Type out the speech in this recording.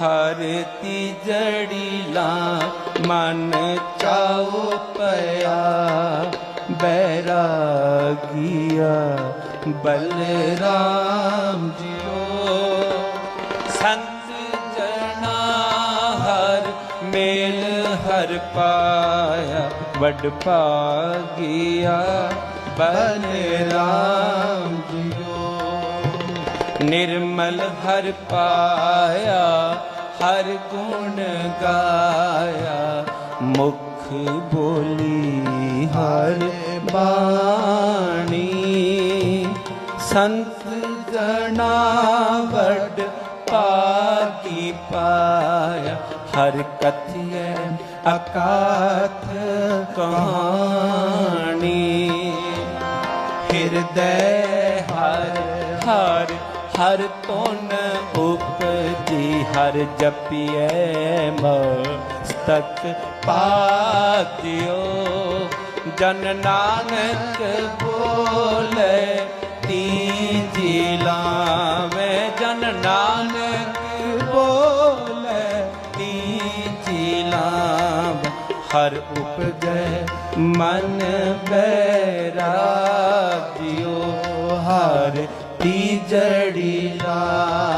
ਹਰ ਤੀਜੜੀ ਲਾ ਮਨ ਚਾਉ ਪਿਆ, ਬੈਰਾਗੀਆ ਬਲਰਾਮ ਜੀਓ ਸੰਤ ਜਨਾ ਹਰ ਮੇਲ ਹਰ ਪਾਇਆ, ਵੱਡ ਪਾਗਿਆ ਬਲਰਾਮ ਨਿਰਮਲ ਹਰ ਪਾਇਆ, ਹਰ ਗੁਣ ਗਾਇਆ। ਮੁਖ ਬੋਲੀ ਹਰ ਬਾਣੀ। ਸੰਤ ਜਨਾ ਵੱਡ ਪਾਗੀ ਪਾਇਆ। ਹਰ ਕਥਿਐ ਅਕਾਥ ਕਹਾਣੀ। ਹਿਰਦੈ ਹਰ ਹਰ ਹਰ ਤੋਨ ਉਪਜੀ ਹਰ ਜਪੀਐ ਮਸਤਕ ਪਾਤਿਓ। ਜਨ ਨਾਨਕ ਬੋਲੇ, ਤੀਜੀ ਲਾਵੇਂ ਜਨ ਨਾਨਕ ਬੋਲੇ, ਤੀਜੀ ਲਾਵ ਹਰ ਉਪਜੈ ਮਨ ਬੈਰਾਗਿਓ, ਹਰ ਤੀਜੜੀ ਲਾ